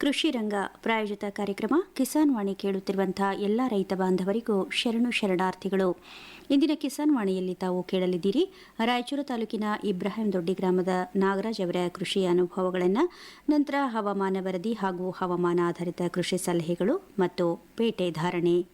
ಕೃಷಿ ರಂಗ ಪ್ರಾಯೋಜಿತ ಕಾರ್ಯಕ್ರಮ ಕಿಸಾನ್ ವಾಣಿ ಕೇಳುತ್ತಿರುವಂತಹ ಎಲ್ಲ ರೈತ ಬಾಂಧವರಿಗೂ ಶರಣು ಶರಣಾರ್ಥಿಗಳು. ಇಂದಿನ ಕಿಸಾನ್ ವಾಣಿಯಲ್ಲಿ ತಾವು ಕೇಳಲಿದ್ದೀರಿ. ರಾಯಚೂರು ತಾಲೂಕಿನ ಇಬ್ರಾಹಿಂ ದೊಡ್ಡಿ ಗ್ರಾಮದ ನಾಗರಾಜ್ ಅವರ ಕೃಷಿ ಅನುಭವಗಳನ್ನು, ನಂತರ ಹವಾಮಾನ ವರದಿ ಹಾಗೂ ಹವಾಮಾನ ಆಧಾರಿತ ಕೃಷಿ ಸಲಹೆಗಳು ಮತ್ತು ಪೇಟೆ ಧಾರಣೆ.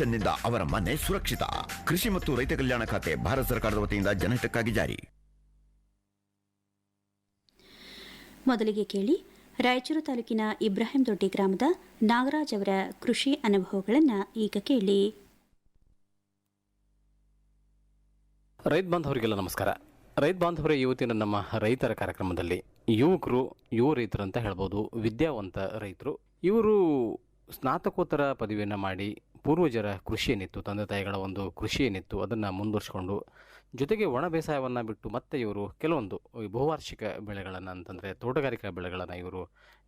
ಪೆನ್ಷನ್ನಿಂದ ಅವರ ಮನೆ ಸುರಕ್ಷಿತ. ಕೃಷಿ ಮತ್ತು ರೈತ ಕಲ್ಯಾಣ ಖಾತೆ ಭಾರತ ಸರ್ಕಾರದ ವತಿಯಿಂದ ಜನಹಿತಕ್ಕಾಗಿ ಜಾರಿ. ಮೊದಲಿಗೆ ಕೇಳಿ ರಾಯಚೂರು ತಾಲೂಕಿನ ಇಬ್ರಾಹಿಂ ದೊಡ್ಡಿ ಗ್ರಾಮದ ನಾಗರಾಜ್ ಅವರ ಕೃಷಿ ಅನುಭವಗಳನ್ನು ಈಗ ಕೇಳಿ. ರೈತ ಬಾಂಧವರಿಗೆಲ್ಲ ನಮಸ್ಕಾರ. ರೈತ ಬಾಂಧವರ ಇವತ್ತಿನ ನಮ್ಮ ರೈತರ ಕಾರ್ಯಕ್ರಮದಲ್ಲಿ ಯುವಕರು ಯುವ ರೈತರು ಅಂತ ಹೇಳ್ಬೋದು ವಿದ್ಯಾವಂತ ರೈತರು ಇವರು ಸ್ನಾತಕೋತ್ತರ ಪದವಿಯನ್ನು ಮಾಡಿ ಪೂರ್ವಜರ ಕೃಷಿ ಏನಿತ್ತು ತಂದೆ ತಾಯಿಗಳ ಒಂದು ಕೃಷಿ ಏನಿತ್ತು ಅದನ್ನು ಮುಂದುವರಿಸಿಕೊಂಡು ಜೊತೆಗೆ ಒಣ ಬೇಸಾಯವನ್ನು ಬಿಟ್ಟು ಮತ್ತೆ ಇವರು ಕೆಲವೊಂದು ಬಹುವಾರ್ಷಿಕ ಬೆಳೆಗಳನ್ನು ಅಂತಂದರೆ ತೋಟಗಾರಿಕಾ ಬೆಳೆಗಳನ್ನು ಇವರು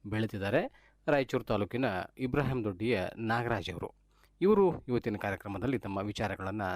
ಬೆಳೀತಿದ್ದಾರೆ ರಾಯಚೂರು ತಾಲೂಕಿನ ಇಬ್ರಾಹಿಂ ದೊಡ್ಡಿಯ ನಾಗರಾಜ್ ಅವರು. ಇವರು ಇವತ್ತಿನ ಕಾರ್ಯಕ್ರಮದಲ್ಲಿ ತಮ್ಮ ವಿಚಾರಗಳನ್ನು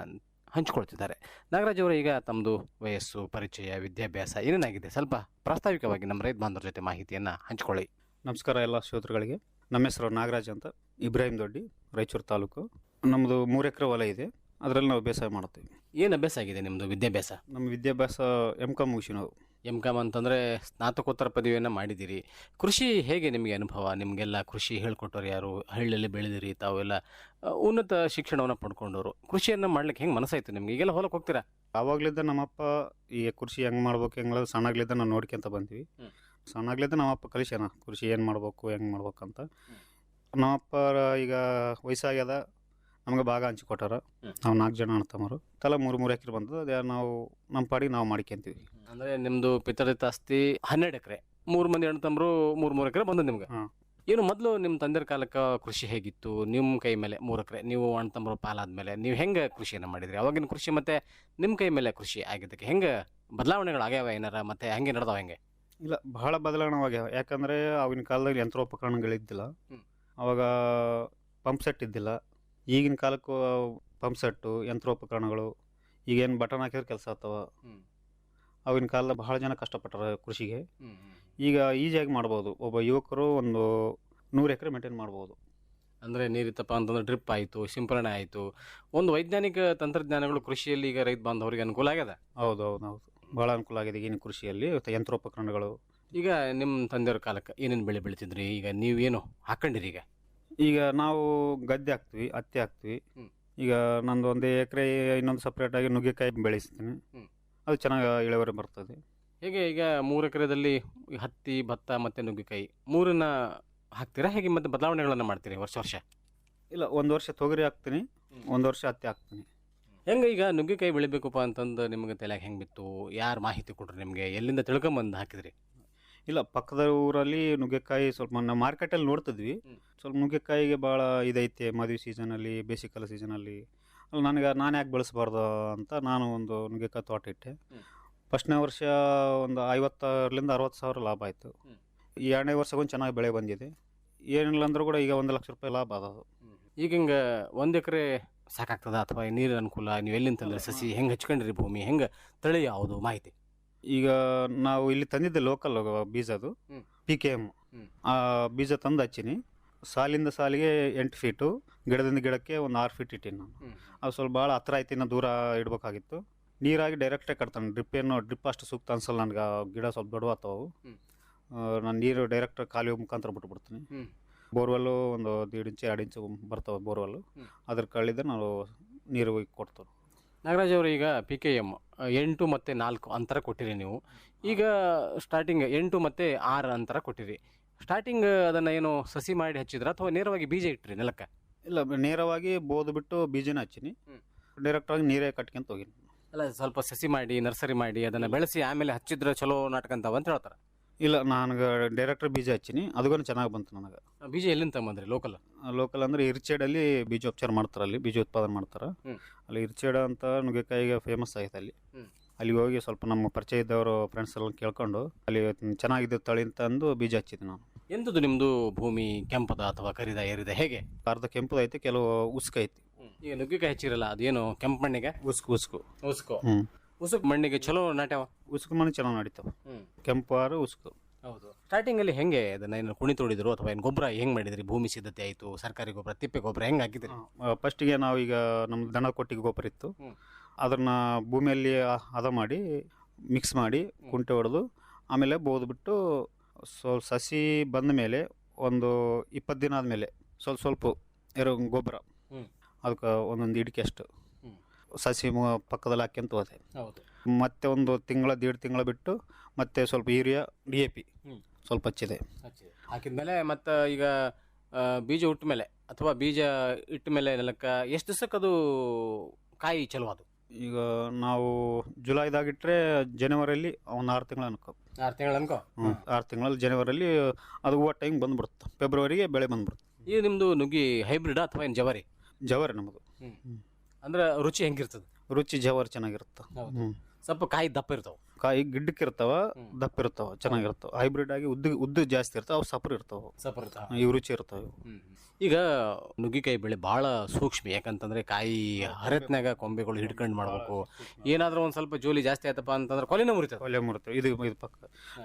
ಹಂಚಿಕೊಳ್ತಿದ್ದಾರೆ. ನಾಗರಾಜ್ ಅವರು ಈಗ ತಮ್ಮದು ವಯಸ್ಸು, ಪರಿಚಯ, ವಿದ್ಯಾಭ್ಯಾಸ ಏನೇನಾಗಿದೆ ಸ್ವಲ್ಪ ಪ್ರಾಸ್ತಾವಿಕವಾಗಿ ನಮ್ಮ ರೈತ ಬಾಂಧವರ ಜೊತೆ ಮಾಹಿತಿಯನ್ನು ಹಂಚಿಕೊಳ್ಳಿ. ನಮಸ್ಕಾರ ಎಲ್ಲ ಶ್ರೋತೃಗಳಿಗೆ. ನಮ್ಮ ಹೆಸರು ನಾಗರಾಜ್ ಅಂತ. ಇಬ್ರಾಹಿಂ ದೊಡ್ಡಿ ರಾಯಚೂರು ತಾಲೂಕು. ನಮ್ಮದು ಮೂರು ಎಕರೆ ಹೊಲ ಇದೆ. ಅದರಲ್ಲಿ ನಾವು ಬೇಸಾಯ ಮಾಡ್ತೀವಿ. ಏನು ಅಭ್ಯಾಸ ಆಗಿದೆ ನಿಮ್ಮದು ವಿದ್ಯಾಭ್ಯಾಸ? ನಮ್ಮ ವಿದ್ಯಾಭ್ಯಾಸ ಎಂ ಕಾಮ್ ಮುಗಿಸಿ ನಾವು ಎಂ ಕಾಮ್ ಅಂತಂದರೆ ಸ್ನಾತಕೋತ್ತರ ಪದವಿಯನ್ನು ಮಾಡಿದ್ದೀರಿ. ಕೃಷಿ ಹೇಗೆ ನಿಮಗೆ ಅನುಭವ? ನಿಮಗೆಲ್ಲ ಕೃಷಿ ಹೇಳ್ಕೊಟ್ಟವ್ರು ಯಾರು? ಹಳ್ಳಿಯಲ್ಲಿ ಬೆಳೆದಿರಿ ತಾವೆಲ್ಲ ಉನ್ನತ ಶಿಕ್ಷಣವನ್ನು ಪಡ್ಕೊಂಡವರು. ಕೃಷಿಯನ್ನು ಮಾಡ್ಲಿಕ್ಕೆ ಹೆಂಗೆ ಮನಸ್ಸಾಯ್ತು ನಿಮಗೆ? ಈಗೆಲ್ಲ ಹೊಲಕ್ಕೆ ಹೋಗ್ತೀರಾ? ಆವಾಗ್ಲಿದ್ದ ನಮ್ಮಪ್ಪ ಈ ಕೃಷಿ ಹೆಂಗೆ ಮಾಡ್ಬೇಕು ಹೆಂಗೆ ಸಣ್ಣಗ್ಲಿದ್ದ ನಾವು ನೋಡ್ಕೊಂತ ಬಂದ್ವಿ. ಸಣ್ಣಗ್ಲಿದ್ದ ನಮ್ಮಪ್ಪ ಕಲಿಸ್ಯಾನ ಕೃಷಿ ಏನು ಮಾಡ್ಬೇಕು ಹೆಂಗೆ ಮಾಡ್ಬೇಕಂತ ನಮ್ಮಪ್ಪ ಈಗ ವಯಸ್ಸಾಗ್ಯದ ನಮ್ಗೆ ಭಾಗ ಹಂಚಿಕೊಟ್ಟಾರ. ನಾವು ನಾಲ್ಕು ಜನ ಅಣ್ತಮ್ಮರು ತಲಾ ಮೂರು ಮೂರು ಎಕರೆ ಬಂದದ ಅದೇ ನಾವು ನಮ್ಮ ಪಾಡಿಗೆ ನಾವು ಮಾಡ್ಕೊಂತೀವಿ ಅಂದರೆ ನಿಮ್ಮದು ಪಿತರಿತ ಆಸ್ತಿ ಹನ್ನೆರಡು ಎಕರೆ. ಮೂರು ಮಂದಿ ಅಣ್ಣ ತಮ್ಮರು ಮೂರು ಮೂರು ಎಕರೆ ಬಂದದ ನಿಮ್ಗೆ? ಹಾ. ಏನು ಮೊದಲು ನಿಮ್ಮ ತಂದೆ ಕಾಲಕ್ಕೆ ಕೃಷಿ ಹೇಗಿತ್ತು? ನಿಮ್ಮ ಕೈ ಮೇಲೆ ಮೂರು ಎಕರೆ ನೀವು ಅಣ್ಣ ತಮ್ಮರು ಪಾಲಾದ್ಮೇಲೆ ನೀವು ಹೆಂಗೆ ಕೃಷಿಯನ್ನು ಮಾಡಿದ್ರಿ? ಅವಾಗಿನ ಕೃಷಿ ಮತ್ತೆ ನಿಮ್ಮ ಕೈ ಮೇಲೆ ಕೃಷಿ ಆಗಿದ್ದಕ್ಕೆ ಹೆಂಗೆ ಬದಲಾವಣೆಗಳು ಆಗ್ಯಾವ ಏನಾರ ಮತ್ತೆ ಹೆಂಗೆ ನಡೆದಾವ ಹೆಂಗೆ? ಇಲ್ಲ ಬಹಳ ಬದಲಾವಣೆವಾಗ್ಯಾವ. ಯಾಕಂದರೆ ಅವಿನ ಕಾಲದಲ್ಲಿ ಯಂತ್ರೋಪಕರಣಗಳಿದ್ದಿಲ್ಲ. ಅವಾಗ ಪಂಪ್ ಸೆಟ್ ಇದ್ದಿಲ್ಲ. ಈಗಿನ ಕಾಲಕ್ಕೂ ಪಂಪ್ ಸೆಟ್ಟು ಯಂತ್ರೋಪಕರಣಗಳು ಈಗೇನು ಬಟನ್ ಹಾಕಿದ್ರೆ ಕೆಲಸ ಆಗ್ತಾವ. ಅವಿನ ಕಾಲದಲ್ಲಿ ಬಹಳ ಜನ ಕಷ್ಟಪಟ್ಟಾರ ಕೃಷಿಗೆ. ಈಗ ಈಸಿಯಾಗಿ ಮಾಡ್ಬೋದು. ಒಬ್ಬ ಯುವಕರು ಒಂದು ನೂರು ಎಕರೆ ಮೇಂಟೈನ್ ಮಾಡ್ಬೋದು. ಅಂದರೆ ನೀರಿತ್ತಪ್ಪ ಅಂತಂದ್ರೆ ಡ್ರಿಪ್ ಆಯಿತು ಸಿಂಪರಣೆ ಆಯಿತು. ಒಂದು ವೈಜ್ಞಾನಿಕ ತಂತ್ರಜ್ಞಾನಗಳು ಕೃಷಿಯಲ್ಲಿ ಈಗ ರೈತ ಬಾಂಧವರಿಗೆ ಅನುಕೂಲ ಆಗ್ಯದ? ಹೌದು ಹೌದು ಹೌದು ಭಾಳ ಅನುಕೂಲ ಆಗಿದೆ ಈಗಿನ ಕೃಷಿಯಲ್ಲಿ ಯಂತ್ರೋಪಕರಣಗಳು. ಈಗ ನಿಮ್ಮ ತಂದೆಯವ್ರ ಕಾಲಕ್ಕೆ ಏನೇನು ಬೆಳೆ ಬೆಳಿತಿದ್ರಿ ಈಗ ನೀವೇನು ಹಾಕೊಂಡಿರಿ ಈಗ? ಈಗ ನಾವು ಗದ್ದೆ ಹಾಕ್ತೀವಿ ಹತ್ತಿ ಹಾಕ್ತೀವಿ. ಈಗ ನಂದು ಒಂದು ಎಕರೆ ಇನ್ನೊಂದು ಸಪ್ರೇಟಾಗಿ ನುಗ್ಗೆಕಾಯಿ ಬೆಳೆಸ್ತೀನಿ. ಅದು ಚೆನ್ನಾಗಿ ಇಳುವರಿ ಬರ್ತದೆ. ಹೇಗೆ ಈಗ ಮೂರು ಎಕರೆದಲ್ಲಿ ಹತ್ತಿ ಭತ್ತ ಮತ್ತು ನುಗ್ಗೆಕಾಯಿ ಮೂರನ್ನ ಹಾಕ್ತೀರಾ? ಹೇಗೆ ಮತ್ತೆ ಬದಲಾವಣೆಗಳನ್ನು ಮಾಡ್ತೀರಿ ವರ್ಷ ವರ್ಷ? ಇಲ್ಲ ಒಂದು ವರ್ಷ ತೊಗರಿ ಹಾಕ್ತೀನಿ ಒಂದು ವರ್ಷ ಹತ್ತಿ ಹಾಕ್ತೀನಿ. ಹೆಂಗೆ ಈಗ ನುಗ್ಗೆಕಾಯಿ ಬೆಳಿಬೇಕಪ್ಪ ಅಂತಂದು ನಿಮಗೆ ತಲೆಯಾಗ ಹೆಂಗೆ ಬಿತ್ತು? ಯಾರು ಮಾಹಿತಿ ಕೊಟ್ರು ನಿಮಗೆ? ಎಲ್ಲಿಂದ ತಿಳ್ಕೊಂಬಂದು ಹಾಕಿದ್ರಿ? ಇಲ್ಲ ಪಕ್ಕದ ಊರಲ್ಲಿ ನುಗ್ಗೆಕಾಯಿ ಸ್ವಲ್ಪ ನಾವು ಮಾರ್ಕೆಟಲ್ಲಿ ನೋಡ್ತಿದ್ವಿ. ಸ್ವಲ್ಪ ನುಗ್ಗೆಕಾಯಿಗೆ ಭಾಳ ಇದೈತೆ ಮದುವೆ ಸೀಸನಲ್ಲಿ ಬೇಸಿಕಲ್ ಸೀಸನಲ್ಲಿ. ಅಲ್ಲಿ ನನಗೆ ನಾನು ಯಾಕೆ ಬೆಳೆಸಬಾರ್ದು ಅಂತ ನಾನು ಒಂದು ನುಗ್ಗೆಕಾಯಿ ತೋಟ ಇಟ್ಟೆ. ಫಸ್ಟ್ನೇ ವರ್ಷ ಒಂದು ಐವತ್ತರಿಂದ ಅರವತ್ತು ಸಾವಿರ ಲಾಭ ಆಯಿತು. ಎರಡನೇ ವರ್ಷಗೊಂದು ಚೆನ್ನಾಗಿ ಬೆಳೆ ಬಂದಿದೆ. ಏನಿಲ್ಲ ಅಂದರೂ ಕೂಡ ಈಗ ಒಂದು ಲಕ್ಷ ರೂಪಾಯಿ ಲಾಭ ಅದ ಈಗ ಹಿಂಗೆ ಒಂದು ಎಕರೆ ಸಾಕಾಗ್ತದ ಅಥವಾ ನೀರಿನ ಅನುಕೂಲ? ನೀವು ಎಲ್ಲಿಂದ ತಂದ್ರೆ ಸಸಿ ಹೆಂಗೆ ಹಚ್ಕೊಂಡ್ರಿ ಭೂಮಿ? ಹೆಂಗೆ ತಳಿ ಯಾವುದು ಮಾಹಿತಿ? ಈಗ ನಾವು ಇಲ್ಲಿ ತಂದಿದ್ದೆ ಲೋಕಲ್ ಬೀಜ ಅದು? ಪಿ ಕೆ ಎಂ ಆ ಬೀಜ ತಂದು ಹಚ್ಚೀನಿ. ಸಾಲಿಂದ ಸಾಲಿಗೆ ಎಂಟು ಫೀಟು ಗಿಡದಿಂದ ಗಿಡಕ್ಕೆ ಒಂದು ಆರು ಫೀಟ್ ಇಟ್ಟಿನಿ ನಾನು. ಅದು ಸ್ವಲ್ಪ ಭಾಳ ಹತ್ರ ಐತಿ ಇನ್ನು ದೂರ ಇಡಬೇಕಾಗಿತ್ತು. ನೀರಾಗಿ ಡೈರೆಕ್ಟೇ ಕಟ್ತಾನೆ. ಡ್ರಿಪ್ ಏನು ಡ್ರಿಪ್ ಅಷ್ಟು ಸೂಕ್ತ ಅನ್ಸಲ್ಲ ನನಗೆ. ಆ ಗಿಡ ಸ್ವಲ್ಪ ದೊಡ್ಡವಾಗ್ತಾವು. ನಾನು ನೀರು ಡೈರೆಕ್ಟ್ ಕಾಲುವೆ ಮುಖಾಂತರ ಬಿಟ್ಬಿಡ್ತೀನಿ. ಬೋರ್ವೆಲ್ಲು ಒಂದು ದೀಡ್ ಇಂಚು ಎರಡು ಇಂಚು ಬರ್ತಾವೆ ಬೋರ್ವೆಲ್ಲು. ಅದ್ರ ಕಳ್ಳಿದ್ರೆ ನಾವು ನೀರು ಹೋಗಿ ಕೊಡ್ತೇವೆ. ನಾಗರಾಜ್ ಅವರು ಈಗ ಪಿ ಕೆ ಎಂ ಎಂಟು ಮತ್ತು ನಾಲ್ಕು ಅಂತರ ಕೊಟ್ಟಿರಿ ನೀವು. ಈಗ ಸ್ಟಾರ್ಟಿಂಗ್ ಎಂಟು ಮತ್ತು ಆರು ಅಂತರ ಕೊಟ್ಟಿರಿ. ಸ್ಟಾರ್ಟಿಂಗ್ ಅದನ್ನು ಏನು ಸಸಿ ಮಾಡಿ ಹಚ್ಚಿದ್ರ ಅಥವಾ ನೇರವಾಗಿ ಬೀಜ ಇಟ್ಟಿರಿ ನೆಲಕ್ಕೆ? ಇಲ್ಲ ನೇರವಾಗಿ ಬೋದು ಬಿಟ್ಟು ಬೀಜನ ಹಚ್ಚಿನಿ. ಡೈರೆಕ್ಟಾಗಿ ನೀರೇ ಕಟ್ಕೊಂತ ಹೋಗಿನಿ. ಅಲ್ಲ ಸ್ವಲ್ಪ ಸಸಿ ಮಾಡಿ ನರ್ಸರಿ ಮಾಡಿ ಅದನ್ನು ಬೆಳೆಸಿ ಆಮೇಲೆ ಹಚ್ಚಿದ್ರೆ ಚಲೋ ನಾಟಕಂತಾವ ಅಂತ ಹೇಳ್ತಾರೆ. ಇಲ್ಲ ನನಗೆ ಡೈರೆಕ್ಟರ್ ಬೀಜ ಹಚ್ಚೀನಿ. ಅದಗೂ ಚೆನ್ನಾಗಿ ಬಂತು ನನಗೆ. ಬೀಜ ಎಲ್ಲಿಂದ ತಗೊಂಬಂದ್ರಿ? ಲೋಕಲ್ ಲೋಕಲ್ ಅಂದರೆ ಇರ್ಚೇಡಲ್ಲಿ ಬೀಜೋಪಚಾರ ಮಾಡ್ತಾರೆ ಅಲ್ಲಿ ಬೀಜ ಉತ್ಪಾದನೆ ಮಾಡ್ತಾರೆ. ಅಲ್ಲಿ ಇರ್ಚೇಡ ಅಂತ ನುಗ್ಗೆಕಾಯಿಗೆ ಫೇಮಸ್ ಆಗಿದೆ ಅಲ್ಲಿ. ಅಲ್ಲಿಗೆ ಹೋಗಿ ಸ್ವಲ್ಪ ನಮ್ಮ ಪರಿಚಯ ಇದ್ದವರು ಫ್ರೆಂಡ್ಸ್ ಎಲ್ಲ ಕೇಳ್ಕೊಂಡು ಅಲ್ಲಿ ಚೆನ್ನಾಗಿದ್ದು ತಳಿ ಅಂತ ಅಂದು ಬೀಜ ಹಚ್ಚಿದ್ದೆ ನಾನು. ಎಂಥದ್ದು ನಿಮ್ಮದು ಭೂಮಿ ಕೆಂಪದ ಅಥವಾ ಕರಿದ ಏರಿದ ಹೇಗೆ? ಅರ್ಧ ಕೆಂಪದೈತೆ ಐತಿ ಕೆಲವು ಉಸ್ಕ ಐತಿ ಈಗ ನುಗ್ಗಿಕಾಯಿ ಹಚ್ಚಿರಲ್ಲ ಅದೇನು ಕೆಂಪು ಮಣ್ಣಿಗೆ? ಉಸ್ಕು ಉಸ್ಕು. ಉಸ್ಕು. ಹ್ಞೂ ಉಸುಕ್ ಮಣ್ಣಿಗೆ ಚಲೋ ನಾಟ್ಯವ? ಉಸುಕು ಮನೆ ಚಲೋ ನಡೀತಾವೆ ಹ್ಮ್. ಕೆಂಪು ಆರು ಉಸುಕು. ಹೌದು. ಸ್ಟಾರ್ಟಿಂಗ್ ಅಲ್ಲಿ ಹೆಂಗೆ ಅದನ್ನ ಏನು ಕುಣಿ ತೋಡಿದ್ರು ಅಥವಾ ಏನು ಗೊಬ್ಬರ ಹೆಂಗ್ ಮಾಡಿದ್ರಿ? ಭೂಮಿ ಸಿದ್ಧತೆ ಆಯ್ತು ಸರ್ಕಾರಿ ಗೊಬ್ಬರ ತಿಪ್ಪೆ ಗೊಬ್ಬರ ಹೆಂಗ್ ಹಾಕಿದ್ರಿ? ಫಸ್ಟಿಗೆ ನಾವು ಈಗ ನಮ್ಮ ದನ ಕೊಟ್ಟಿಗೆ ಗೊಬ್ಬರ ಇತ್ತು. ಅದನ್ನ ಭೂಮಿಯಲ್ಲಿ ಆ- ಹದ ಮಾಡಿ ಮಿಕ್ಸ್ ಮಾಡಿ ಕುಂಟೆ ಹೊಡೆದು ಆಮೇಲೆ ಬೋದ್ಬಿಟ್ಟು ಸ್ವಲ್ಪ ಸಸಿ ಬಂದ ಮೇಲೆ ಒಂದು ಇಪ್ಪತ್ತು ದಿನ ಆದಮೇಲೆ ಸ್ವಲ್ಪ ಸ್ವಲ್ಪ ಇರೋ ಗೊಬ್ಬರ. ಹ್ಮ್. ಅದಕ್ಕೆ ಒಂದೊಂದು ಇಡಿಕೆ ಅಷ್ಟು. ಸಸಿ ಮು- ಪಕ್ಕದಲ್ಲಿ ಹಾಕ್ಯಂತ ಹೋದೆ. ಹೌದು. ಮತ್ತೆ ಒಂದು ತಿಂಗಳ ದೇಡ್ ತಿಂಗಳ ಬಿಟ್ಟು ಮತ್ತೆ ಸ್ವಲ್ಪ ಯೂರಿಯಾ ಡಿ ಎ ಪಿ ಹ್ಮ್. ಸ್ವಲ್ಪ ಹಚ್ಚಿದೆ. ಹಾಕಿದ್ಮೇಲೆ ಮತ್ತೆ ಈಗ ಆ, ಬೀಜ ಹುಟ್ಟ ಮೇಲೆ ಅಥವಾ ಬೀಜ ಇಟ್ಟ ಮೇಲೆ ನೆಲಕ್ಕ ಎಷ್ಟು ದಿವಸಕ್ಕೆ ಅದು ಕಾಯಿ ಚಲೋ ಅದು? ಈಗ ನಾವು ಜುಲೈದಾಗಿಟ್ರೆ ಜನವರಿಯಲ್ಲಿ ಒಂದು ಆರು ತಿಂಗಳ ಅನ್ಕೋ. ಆರು ತಿಂಗಳ ಅನ್ಕೋ? ಹ್ಞೂ ಆರು ತಿಂಗಳಲ್ಲಿ ಜನವರಿಯಲ್ಲಿ ಅದು ಹೂವು ಟೈಮ್ ಬಂದ್ಬಿಡುತ್ತೆ ಫೆಬ್ರವರಿಗೆ ಬೆಳೆ ಬಂದ್ಬಿಡುತ್ತೆ ಈಗ ನಿಮ್ಮದು ನುಗ್ಗಿ ಹೈಬ್ರಿಡ್ ಅಥವಾ ಏನು ಜವರಿ? ಜವರಿ ನಮ್ಮದು ಅಂದ್ರೆ ರುಚಿ ಹೆಂಗಿರ್ತದೆ? ರುಚಿ ಜವಾರಿ ಚೆನ್ನಾಗಿರುತ್ತೆ. ಹ್ಞೂ ಸ್ವಲ್ಪ ಕಾಯಿ ದಪ್ಪ ಇರ್ತಾವ. ಕಾಯಿ ಗಿಡ್ಡಕ್ಕೆ ಇರ್ತಾವ ದಪ್ಪ ಇರ್ತಾವ ಚೆನ್ನಾಗಿರ್ತಾವ. ಹೈಬ್ರಿಡ್ ಆಗಿ ಉದ್ದು ಉದ್ದ ಜಾಸ್ತಿ ಇರ್ತಾವ ಅವು ಸಪರ್ ಇರ್ತಾವ. ಸಪರ್ ಇರ್ತಾವ. ಇವು ರುಚಿ ಇರ್ತಾವ ಇವು. ಈಗ ನುಗ್ಗಿಕಾಯಿ ಬೆಳೆ ಬಹಳ ಸೂಕ್ಷ್ಮ ಯಾಕಂತಂದ್ರೆ ಕಾಯಿ ಹರತ್ನಾಗ ಕೊಂಬೆಗಳು ಹಿಡ್ಕೊಂಡು ಮಾಡ್ಬೇಕು. ಏನಾದ್ರೂ ಒಂದ್ ಸ್ವಲ್ಪ ಜೋಲಿ ಜಾಸ್ತಿ ಆಯ್ತಪ್ಪ ಅಂತಂದ್ರೆ ಕೊಲೆನ ಮುರಿತದೆ. ಕೊಲೆ ಮುರಿತಾವ. ಇದು ಇದು ಪಕ್ಕ.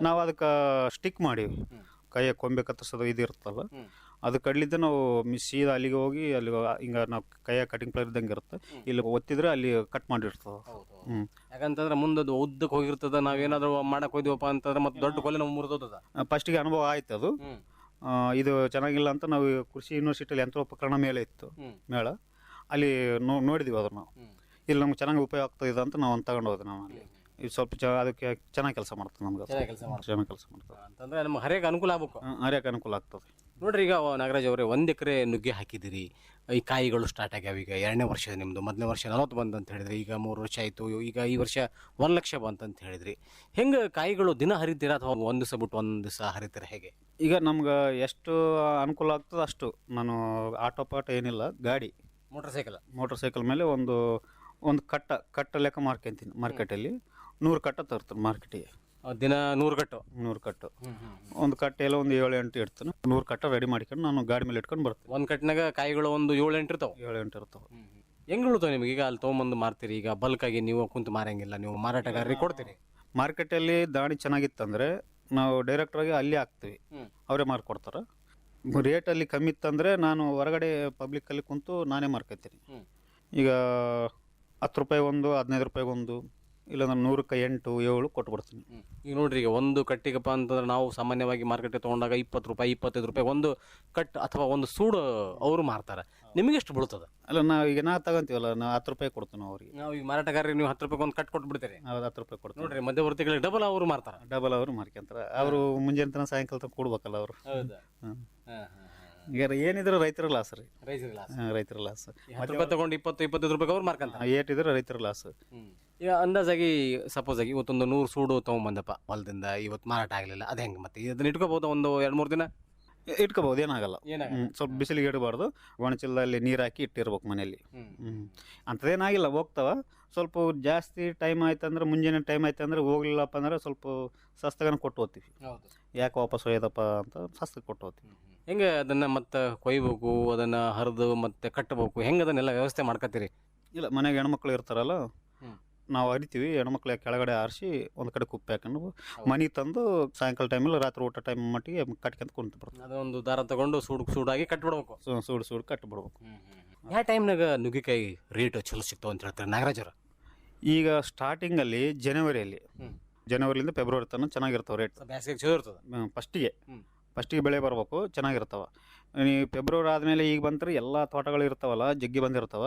ನಾವು ಅದಕ್ಕೆ ಸ್ಟಿಕ್ ಮಾಡೀವಿ. ಕೈಯ ಕೊಂಬೆ ಕತ್ತರಿಸೋದು ಇದು ಇರುತ್ತಲ್ಲ ಹ್ಮ್. ಅದು ಕಡ್ಲಿದ್ದ ನಾವು ಮಿಸ್ ಸೀದಾ ಅಲ್ಲಿಗೆ ಹೋಗಿ ಅಲ್ಲಿ ಹಿಂಗ ನಾವು ಕೈಯ ಕಟಿಂಗ್ ಪ್ಲೇರ್ ಇದ್ದಂಗೆ ಇರುತ್ತೆ. ಇಲ್ಲಿ ಒತ್ತಿದ್ರೆ ಅಲ್ಲಿ ಕಟ್ ಮಾಡಿರ್ತದೆ. ಹ್ಞೂ ಯಾಕಂತಂದ್ರೆ ಮುಂದದು ಉದ್ದಕ್ಕೆ ಹೋಗಿರ್ತದ ನಾವೇನಾದ್ರೂ ಮಾಡಕ್ ಹೋದಿವಪ್ಪ ಅಂತಂದ್ರೆ ಮತ್ತೆ ದೊಡ್ಡ ಕೊಲೆ ನಾವು ಫಸ್ಟ್ ಫಸ್ಟಿಗೆ ಅನುಭವ ಆಯ್ತು ಅದು. ಆ, ಇದು ಚೆನ್ನಾಗಿಲ್ಲ ಅಂತ ನಾವು ಕೃಷಿ ಯೂನಿವರ್ಸಿಟಿಯಲ್ಲಿ ಯಂತ್ರೋಪಕರಣ ಮೇಲೆ ಇತ್ತು. ಹ್ಮ್. ಮೇಳ. ಅಲ್ಲಿ ನೋ ನೋಡಿದ್ವಿ ಅದನ್ನ ನಾವು. ಇಲ್ಲಿ ನಮ್ಗೆ ಚೆನ್ನಾಗಿ ಉಪಯೋಗ ಆಗ್ತದೆ ಅಂತ ನಾವು ತಗೊಂಡು ಹೋದ್ವಿ ನಾವು ಅಲ್ಲಿ. ಇದು ಸ್ವಲ್ಪ ಚ ಅದಕ್ಕೆ ಚೆನ್ನಾಗಿ ಕೆಲಸ ಮಾಡ್ತದೆ ನಮ್ಗೆ ಅದು. ಚೆನ್ನಾಗಿ ಕೆಲಸ ಮಾಡ್ತದೆ. ಚೆನ್ನಾಗಿ ಕೆಲಸ ಮಾಡ್ತದೆ. ಅಂತಂದ್ರೆ ನಮ್ಗೆ ಹರಿಯಕ್ಕೆ ಅನುಕೂಲ ಆಗ್ಬೇಕು. ಹರಿಯಕ್ಕೆ ಅನುಕೂಲ ಆಗ್ತದೆ. ನೋಡ್ರಿ ಈಗ ನಾಗರಾಜ್ ಅವರೇ ಒಂದು ಎಕರೆ ನುಗ್ಗೆ ಹಾಕಿದಿರಿ ಈ ಕಾಯಿಗಳು ಸ್ಟಾರ್ಟ್ ಆಗ್ಯಾವ ಈಗ ಎರಡನೇ ವರ್ಷ ನಿಮ್ದು ಮೊದಲನೇ ವರ್ಷ ನಲವತ್ತು ಬಂತು ಅಂತ ಹೇಳಿದ್ರಿ ಈಗ ಮೂರು ವರ್ಷ ಆಯ್ತು ಈಗ ಈ ವರ್ಷ ಒಂದು ಲಕ್ಷ ಬಂತು ಅಂತ ಹೇಳಿದ್ರಿ. ಹೆಂಗ ಕಾಯಿಗಳು ದಿನ ಹರಿತೀರಾ ಅಥವಾ ಒಂದು ದಿವಸ ಬಿಟ್ಟು ಒಂದು ದಿವಸ ಹರಿತೀರಾ ಹೇಗೆ? ಈಗ ನಮ್ಗೆ ಎಷ್ಟು ಅನುಕೂಲ ಆಗ್ತದೆ ಅಷ್ಟು. ನಾನು ಆಟೋ ಪಾಟ ಏನಿಲ್ಲ ಗಾಡಿ. ಮೋಟರ್ ಸೈಕಲ್ ಮೋಟರ್ ಸೈಕಲ್ ಮೇಲೆ ಒಂದು ಒಂದು ಕಟ್ಟ ಕಟ್ಟ ಲೆಕ್ಕ ಮಾರ್ಕೊಂತೀನಿ ಮಾರ್ಕೆಟಲ್ಲಿ ನೂರು ಕಟ್ಟ ತರ್ತಾರೆ ಮಾರ್ಕೆಟಿಗೆ. ದಿನ ನೂರು ಕಟ್ಟು. ನೂರು ಕಟ್ಟು. ಒಂದು ಕಟ್ಟೆ ಎಲ್ಲ ಒಂದು ಏಳು ಎಂಟು ಇಡ್ತಾನೆ. ನೂರು ಕಟ್ಟ ರೆಡಿ ಮಾಡ್ಕೊಂಡು ನಾನು ಗಾಡಿ ಮೇಲೆ ಇಟ್ಕೊಂಡು ಬರ್ತೀನಿ. ಒಂದು ಕಟ್ಟಿನಾಗ ಕಾಯಿಗಳು ಒಂದು ಏಳು ಎಂಟು ಇರ್ತಾವೆ? ಏಳು ಎಂಟು ಇರ್ತಾವೆ. ಹೆಂಗ್ ಉಳ್ತಾವೆ ನಿಮ್ಗೆ? ಈಗ ಅಲ್ಲಿ ತೊಗೊಂಬಂದು ಮಾರ್ತೀರಿ ಈಗ ಬಲ್ಕ್ ಆಗಿ ನೀವು ಕುಂತು ಮಾರಂಗಿಲ್ಲ ನೀವು ಮಾರಾಟಗಾರರಿಗೆ ಕೊಡ್ತೀರಿ? ಮಾರ್ಕೆಟಲ್ಲಿ ದಾಣಿ ಚೆನ್ನಾಗಿತ್ತಂದ್ರೆ ನಾವು ಡೈರೆಕ್ಟ್ರಾಗಿ ಅಲ್ಲಿ ಹಾಕ್ತೀವಿ. ಅವರೇ ಮಾರ್ಕೊಡ್ತಾರೆ. ರೇಟಲ್ಲಿ ಕಮ್ಮಿ ಇತ್ತಂದರೆ ನಾನು ಹೊರಗಡೆ ಪಬ್ಲಿಕ್ಕಲ್ಲಿ ಕುಂತು ನಾನೇ ಮಾರ್ಕೊತೀನಿ. ಈಗ ಹತ್ತು ರೂಪಾಯಿ ಒಂದು ಹದಿನೈದು ರೂಪಾಯಿಗೆ ಒಂದು ಇಲ್ಲಾಂದ್ರೆ ನೂರಕ್ಕೆ ಎಂಟು ಏಳು ಕೊಟ್ಬಿಡ್ತೀನಿ ಈಗ ನೋಡ್ರಿ ಈಗ ಒಂದು ಕಟ್ಟಿಗಪ್ಪ ಅಂತಂದ್ರೆ ನಾವು ಸಾಮಾನ್ಯವಾಗಿ ಮಾರ್ಕೆಟ್ಗೆ ತೊಗೊಂಡಾಗ ಇಪ್ಪತ್ತು ರೂಪಾಯಿ ಇಪ್ಪತ್ತೈದು ರೂಪಾಯಿ ಒಂದು ಕಟ್ ಅಥವಾ ಒಂದು ಸೂಡು ಅವರು ಮಾರ್ತಾರೆ. ನಿಮಗೆ ಎಷ್ಟು ಬೀಳ್ತದೆ? ಅಲ್ಲ ನಾವು ಈಗ ನಾ ತಗೊಂತೀವಲ್ಲ ನಾವು ಹತ್ತು ರೂಪಾಯಿ ಕೊಡ್ತೀವಿ ಅವ್ರಿಗೆ. ನಾವು ಈಗ ಮಾರಾಟಗಾರರಿಗೆ ನೀವು ಹತ್ತು ರೂಪಾಯಿ ಒಂದು ಕಟ್ ಕೊಟ್ಬಿಡ್ತೀರಿ ನಾವು ಹತ್ತು ರೂಪಾಯಿ ಕೊಡ್ತೀವಿ. ನೋಡ್ರಿ ಮಧ್ಯವರ್ತಿಗಳಿಗೆ ಡಬಲ್ ಅವರು ಮಾರ್ತಾರೆ. ಡಬಲ್ ಅವರು ಮಾರ್ಕೊಂತಾರೆ. ಅವರು ಮುಂಜಾನೆ ತನಕ ಸಾಯಂಕಾಲ ತನಕ ಕೊಡ್ಬೇಕಲ್ಲ ಅವರು. ಹೌದಾ? ಹ್ಮ್. ಈಗ ಏನಿದ್ರು ರೈತರ ಲಾಸ್ ರೀ. ರೈತರ ಲಾಸ್ ಹಾ, ರೈತರ ಲಾಸ್ ಹತ್ತು ರೂಪಾಯಿ ತಗೊಂಡು ಇಪ್ಪತ್ತು ಇಪ್ಪತ್ತೈದು ರೂಪಾಯಿ ಅವ್ರು ಮಾರ್ಕಂತ ಏಟಿದ್ರೆ ರೈತರ ಲಾಸ್ ಈಗ ಅಂದಾಜಾಗಿ ಸಪೋಸ್ ಆಗಿ ಇವತ್ತೊಂದು ನೂರು ಸೂಡು ತೊಗೊಂಬಂದಪ್ಪ ಹೊಲದಿಂದ ಇವತ್ತು ಮಾರಾಟ ಆಗಲಿಲ್ಲ ಅದು ಹೆಂಗೆ ಮತ್ತೆ? ಇದನ್ನ ಇಟ್ಕೋಬಹುದು ಒಂದು ಎರಡು ಮೂರು ದಿನ? ಇಟ್ಕೋಬಹುದು ಏನಾಗಲ್ಲ. ಏನಾಗಲ್ಲ. ಹ್ಮ್, ಸ್ವಲ್ಪ ಬಿಸಿಲಿಗೆ ಇಡಬಾರ್ದು ಒಣಚಿಲ್ಲದಲ್ಲಿ ನೀರು ಹಾಕಿ ಇಟ್ಟಿರ್ಬೇಕು ಮನೆಯಲ್ಲಿ. ಹ್ಮ್. ಅಂಥದ್ದೇನಾಗಿಲ್ಲ ಹೋಗ್ತಾವ. ಸ್ವಲ್ಪ ಜಾಸ್ತಿ ಟೈಮ್ ಆಯ್ತಂದ್ರೆ ಮುಂಜಾನೆ ಟೈಮ್ ಆಯ್ತಂದ್ರೆ ಹೋಗ್ಲಿಲ್ಲಪ್ಪ ಅಂದ್ರೆ ಸ್ವಲ್ಪ ಸಸ್ತಗನ ಕೊಟ್ಟು ಹೋಗ್ತೀವಿ. ಹೌದು. ಯಾಕೆ ವಾಪಸ್ ಒಯ್ಯೋದಪ್ಪ ಅಂತ ಸಸ್ತಗೆ ಕೊಟ್ಟು ಹೋಗ್ತೀವಿ. ಹೆಂಗೆ ಅದನ್ನು ಮತ್ತೆ ಕೊಯ್ಬೇಕು ಅದನ್ನು ಹರಿದು ಮತ್ತೆ ಕಟ್ಟಬೇಕು ಹೆಂಗೆ ಅದನ್ನೆಲ್ಲ ವ್ಯವಸ್ಥೆ ಮಾಡ್ಕತ್ತೀರಿ? ಇಲ್ಲ ಮನೆಗೆ ಹೆಣ್ಮಕ್ಳು ಇರ್ತಾರಲ್ಲ. ನಾವು ಅರಿತೀವಿ ಹೆಣ್ಮಕ್ಳ ಕೆಳಗಡೆ ಆರಿಸಿ ಒಂದು ಕಡೆ ಕುಪ್ಪೆ ಹಾಕೊಂಡು ಮನೆಗೆ ತಂದು ಸಾಯಂಕಾಲ ಟೈಮಲ್ಲಿ ರಾತ್ರಿ ಊಟ ಟೈಮ್ ಮಟ್ಟಿಗೆ ಕಟ್ಕೊಂತ ಕುಂತು ಅದೊಂದು ದಾರ ತಗೊಂಡು ಸೂಡು ಸೂಡಾಗಿ ಕಟ್ಬಿಡ್ಬೇಕು. ಸು- ಸೂಡು ಸೂಡು ಕಟ್ಬಿಡ್ಬೇಕು. ಯಾವ ಟೈಮ್ನಾಗ ನುಗ್ಗಿಕಾಯಿ ರೇಟ್ ಚಲೋ ಸಿಗ್ತಾವ ಅಂತ ಹೇಳ್ತಾರೆ ನಾಗರಾಜರ ಈಗ ಸ್ಟಾರ್ಟಿಂಗಲ್ಲಿ ಜನವರಿಯಲ್ಲಿ. ಜನವರಿಯಿಂದ ಫೆಬ್ರವರಿ ತನಕ ಚೆನ್ನಾಗಿರ್ತಾವೆ ರೇಟ್ ಬ್ಯಾಸಿಗೆ ಚಲೋ ಇರ್ತದೆ? ಫಸ್ಟಿಗೆ ಹ್ಮ್. ಫಸ್ಟಿಗೆ ಬೆಳೆ ಬರ್ಬೇಕು ಚೆನ್ನಾಗಿರ್ತಾವ. ನೀವು ಫೆಬ್ರವರಿ ಆದಮೇಲೆ ಈಗ ಬಂದ್ರೆ ಎಲ್ಲ ತೋಟಗಳು ಇರ್ತಾವಲ್ಲ ಜಗ್ಗಿ ಬಂದಿರ್ತಾವ.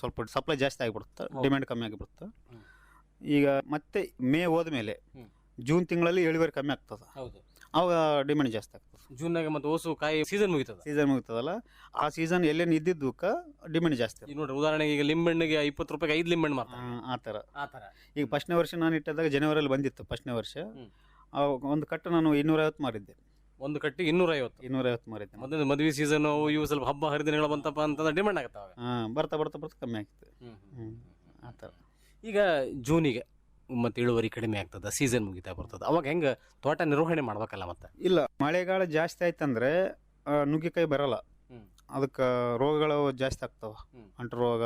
ಸ್ವಲ್ಪ ಸಪ್ಲೈ ಜಾಸ್ತಿ ಆಗಿಬಿಡುತ್ತೆ. ಡಿಮ್ಯಾಂಡ್ ಕಮ್ಮಿ ಆಗಿಬಿಡುತ್ತೆ. ಈಗ ಮತ್ತೆ ಮೇ ಹೋದ ಮೇಲೆ ಜೂನ್ ತಿಂಗಳಲ್ಲಿ ಇಳುವರಿ ಕಮ್ಮಿ ಆಗ್ತದೆ. ಅವಾಗ ಡಿಮ್ಯಾಂಡ್ ಜಾಸ್ತಿ ಆಗ್ತದೆ. ಜೂನ್ನಾಗ ಮತ್ತೆ ಓಸು ಕಾಯಿ ಸೀಸನ್ ಮುಗಿತದ? ಸೀಸನ್ ಮುಗಿತದಲ್ಲ. ಆ ಸೀಸನ್ ಎಲ್ಲೇನು ಇದ್ದಿದ್ದಕ್ಕೆ ಡಿಮ್ಯಾಂಡ್ ಜಾಸ್ತಿ ನೋಡ್ರಿ ಉದಾಹರಣೆಗೆ ಈಗ ಲಿಂಬೆಣ್ಣಿಗೆ ಇಪ್ಪತ್ತು ರೂಪಾಯಿಗೆ ಐದು ಲಿಂಬೆಣ್ಣು ಮಾಡ್ತಾರೆ ಆ ಥರ. ಆ ಥರ. ಈಗ ಫಸ್ಟ್ನೇ ವರ್ಷ ನಾನು ಇಟ್ಟಿದ್ದಾಗ ಜನವರಿಯಲ್ಲಿ ಬಂದಿತ್ತು ಫಸ್ಟ್ನೇ ವರ್ಷ. ಒಂದು ಕಟ್ಟು ನಾನು ಇನ್ನೂರೈವತ್ತು ಮಾರಿದ್ದೆ. ಒಂದು ಕಟ್ಟಿ ಇನ್ನೂರೈವತ್ತು. ಇನ್ನೂರೈವತ್ತು ಮಾರೈತೆ. ಮೊದಲು ಮದುವೆ ಸೀಸನ್ ಇವು ಸ್ವಲ್ಪ ಹಬ್ಬ ಹರಿದಿನಗಳು ಬಂತಪ್ಪ ಅಂತಂದ್ರೆ ಡಿಮ್ಯಾಂಡ್ ಆಗ್ತಾವೆ ಹಾಂ ಬರ್ತಾ ಬರ್ತಾ ಬರ್ತಾ ಕಮ್ಮಿ ಆಗ್ತದೆ. ಹ್ಞೂ ಆ ಥರ. ಈಗ ಜೂನಿಗೆ ಮತ್ತೆ ಇಳುವರಿ ಕಡಿಮೆ ಆಗ್ತದೆ ಸೀಸನ್ ಮುಗಿತಾ ಬರ್ತದೆ. ಅವಾಗ ಹೆಂಗೆ ತೋಟ ನಿರ್ವಹಣೆ ಮಾಡ್ಬೇಕಲ್ಲ ಮತ್ತೆ? ಇಲ್ಲ ಮಳೆಗಾಲ ಜಾಸ್ತಿ ಆಯ್ತಂದ್ರೆ ಆ, ನುಗ್ಗಿಕಾಯಿ ಬರಲ್ಲ. ಅದಕ್ಕೆ ರೋಗಗಳು ಜಾಸ್ತಿ ಆಗ್ತಾವ. ಅಂಟು ರೋಗ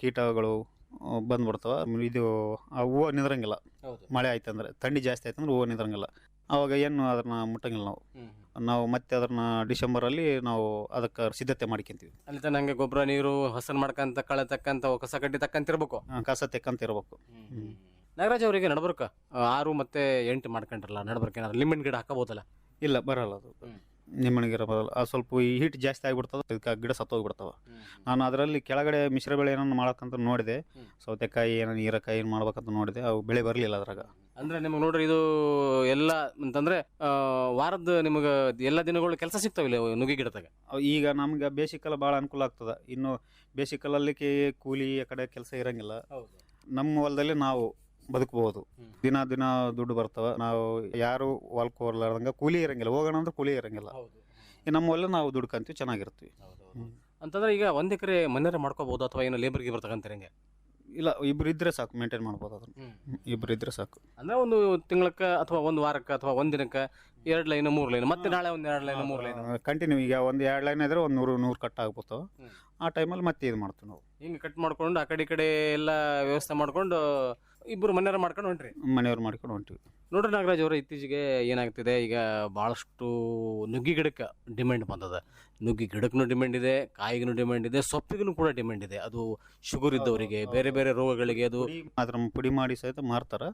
ಕೀಟಗಳು ಆ, ಬಂದ್ಬಿಡ್ತಾವ. ಇದು ಆ ಹೂವು ನಿದ್ರಂಗಿಲ್ಲ. ಹೌದು. ಮಳೆ ಆಯ್ತಂದ್ರೆ ಥಂಡಿ ಜಾಸ್ತಿ ಆಯ್ತಂದ್ರೆ ಹೂವು ನಿಂದ್ರಂಗಿಲ್ಲ. ಅವಾಗ ಏನು ಅದನ್ನು ಮುಟ್ಟಂಗಿಲ್ಲ ನಾವು. ನಾವು ಮತ್ತೆ ಅದನ್ನ ಡಿಸೆಂಬರಲ್ಲಿ ನಾವು ಅದಕ್ಕೆ ಸಿದ್ಧತೆ ಮಾಡ್ಕೊಂತೀವಿ. ಅಲ್ಲಿ ಹಂಗೆ ಗೊಬ್ಬರ ನೀರು ಹಸನ್ ಮಾಡ್ಕಂತ ಕಳೆ ತಕ್ಕಂತ ಕಸ ಕಡ್ಡಿ ತಕ್ಕಂತ ಇರ್ಬೇಕು. ಆ, ಕಸ ತೆಕ್ಕಂತ ಇರ್ಬೇಕು. ನಾಗರಾಜ್ ಅವರಿಗೆ ನಡ್ಬರ್ಕ? ಆರು ಮತ್ತೆ ಎಂಟು ಮಾಡ್ಕೊಂಡ್ರಲ್ಲ ನಡ್ಬರ್ಕ ಏನಾದ್ರು ಲಿಮಿಟ್ ಗಿಡ ಹಾಕಬಹುದಲ್ಲ? ಇಲ್ಲ ಬರಲ್ಲ ಅದು. ಹ್ಮ್. ನಿಮ್ಮನಿಗೆ ಅದು ಆ ಸ್ವಲ್ಪ ಈ ಹೀಟ್ ಜಾಸ್ತಿ ಆಗಿಬಿಡ್ತದೆ ಅದಕ್ಕೆ ಗಿಡ ಸತ್ತೋಗ್ಬಿಡ್ತಾವೆ ನಾನು ಅದರಲ್ಲಿ ಕೆಳಗಡೆ ಮಿಶ್ರ ಬೆಳೆ ಏನನ್ನು ಮಾಡಕ್ಕಂತ ನೋಡಿದೆ. ಸೌತೆಕಾಯಿ ಏನೋ ಹೀರೆಕಾಯಿ ಏನು ಮಾಡ್ಬೇಕಂತ ನೋಡಿದೆ. ಅವು ಬೆಳೆ ಬರಲಿಲ್ಲ ಅದ್ರಾಗ. ಅಂದ್ರೆ ನಿಮಗೆ ನೋಡ್ರಿ ಇದು ಎಲ್ಲ ಅಂತಂದ್ರೆ ಆ, ವಾರದ ನಿಮಗೆ ಎಲ್ಲ ದಿನಗಳು ಕೆಲಸ ಸಿಗ್ತಾವಿಲ್ಲ ನುಗ್ಗಿ ಗಿಡದಾಗ? ಅವು ಈಗ ನಮ್ಗೆ ಬೇಸಿಕಲ್ಲ ಭಾಳ ಅನುಕೂಲ ಆಗ್ತದೆ. ಇನ್ನು ಬೇಸಿಕಲಲ್ಲಿ ಕೂಲಿ ಆ ಕಡೆ ಕೆಲಸ ಇರಂಗಿಲ್ಲ. ನಮ್ಮ ಹೊಲದಲ್ಲಿ ನಾವು ಬದುಕಬಹುದು ದಿನ ದಿನ ದುಡ್ಡು ಬರ್ತವ. ನಾವು ಯಾರು ಹೊಲಕ್ಕೆ ಹೋಗ್ಲಾರ್ದಂಗ ಕೂಲಿ ಇರಂಗಿಲ್ಲ. ಹೋಗೋಣ ಅಂದ್ರೆ ಕೂಲಿ ಇರಂಗಿಲ್ಲ. ಈ ನಮ್ಮ ಹೊಲ ನಾವು ದುಡ್ಕಂತೀವಿ ಚೆನ್ನಾಗಿರ್ತೀವಿ. ಅಂತಂದ್ರೆ ಈಗ ಒಂದ್ ಎಕರೆ ಮನೇರ ಮಾಡ್ಕೋಬಹುದು ಅಥವಾ ಏನೋ ಲೇಬರ್ ಬರ್ತಕ್ಕಂತ ತಗಂತಾರೆ ಹೆಂಗೆ? ಇಲ್ಲ ಇಬ್ರು ಇದ್ರೆ ಸಾಕು ಮೇಂಟೈನ್ ಮಾಡ್ಬೋದು ಅದನ್ನ. ಇಬ್ರು ಇದ್ರೆ ಸಾಕು. ಅಂದ್ರೆ ಒಂದು ತಿಂಗಳಕ್ಕ ಅಥವಾ ಒಂದು ವಾರಕ್ಕೆ ಅಥವಾ ಒಂದ್ ದಿನಕ್ಕೆ ಎರಡು ಲೈನ್ ಮೂರು ಲೈನ್ ಮತ್ತೆ ನಾಳೆ ಒಂದ್ ಎರಡು ಲೈನ್ ಮೂರು ಲೈನ್? ಕಂಟಿನ್ಯೂ ಈಗ ಒಂದು ಎರಡು ಲೈನ್ ಇದ್ರೆ ಒಂದು ನೂರು ನೂರು ಕಟ್ ಆಗ್ಬಿಡ್ತಾವ. ಆ ಟೈಮಲ್ಲಿ ಮತ್ತೆ ಇದು ಮಾಡ್ತೀವಿ ನಾವು. ಹಿಂಗೆ ಕಟ್ ಮಾಡ್ಕೊಂಡು ಆ ಕಡೆ ಈ ಕಡೆ ಎಲ್ಲ ವ್ಯವಸ್ಥೆ ಮಾಡ್ಕೊಂಡು ಇಬ್ಬರು ಮನೆಯವ್ರು ಮಾಡ್ಕೊಂಡು ಹೊಂಟ್ರಿ? ಮನೆಯವ್ರು ಮಾಡ್ಕೊಂಡು ಹೊಂಟಿವಿ. ನೋಡ್ರಿ ನಾಗರಾಜ್ ಅವರು ಇತ್ತೀಚೆಗೆ ಏನಾಗ್ತಿದೆ ಈಗ ಭಾಳಷ್ಟು ನುಗ್ಗಿ ಗಿಡಕ್ಕೆ ಡಿಮ್ಯಾಂಡ್ ಬಂದದ. ನುಗ್ಗಿ ಗಿಡಕ್ಕೂ ಡಿಮ್ಯಾಂಡ್ ಇದೆ ಕಾಯಿಗೂ ಡಿಮ್ಯಾಂಡ್ ಇದೆ ಸೊಪ್ಪಿಗೂ ಕೂಡ ಡಿಮ್ಯಾಂಡ್ ಇದೆ. ಅದು ಶುಗರ್ ಇದ್ದವರಿಗೆ ಬೇರೆ ಬೇರೆ ರೋಗಗಳಿಗೆ ಅದು ಅದ್ರ ಪುಡಿ ಮಾಡಿ ಸಹಿತ ಮಾರ್ತಾರೆ.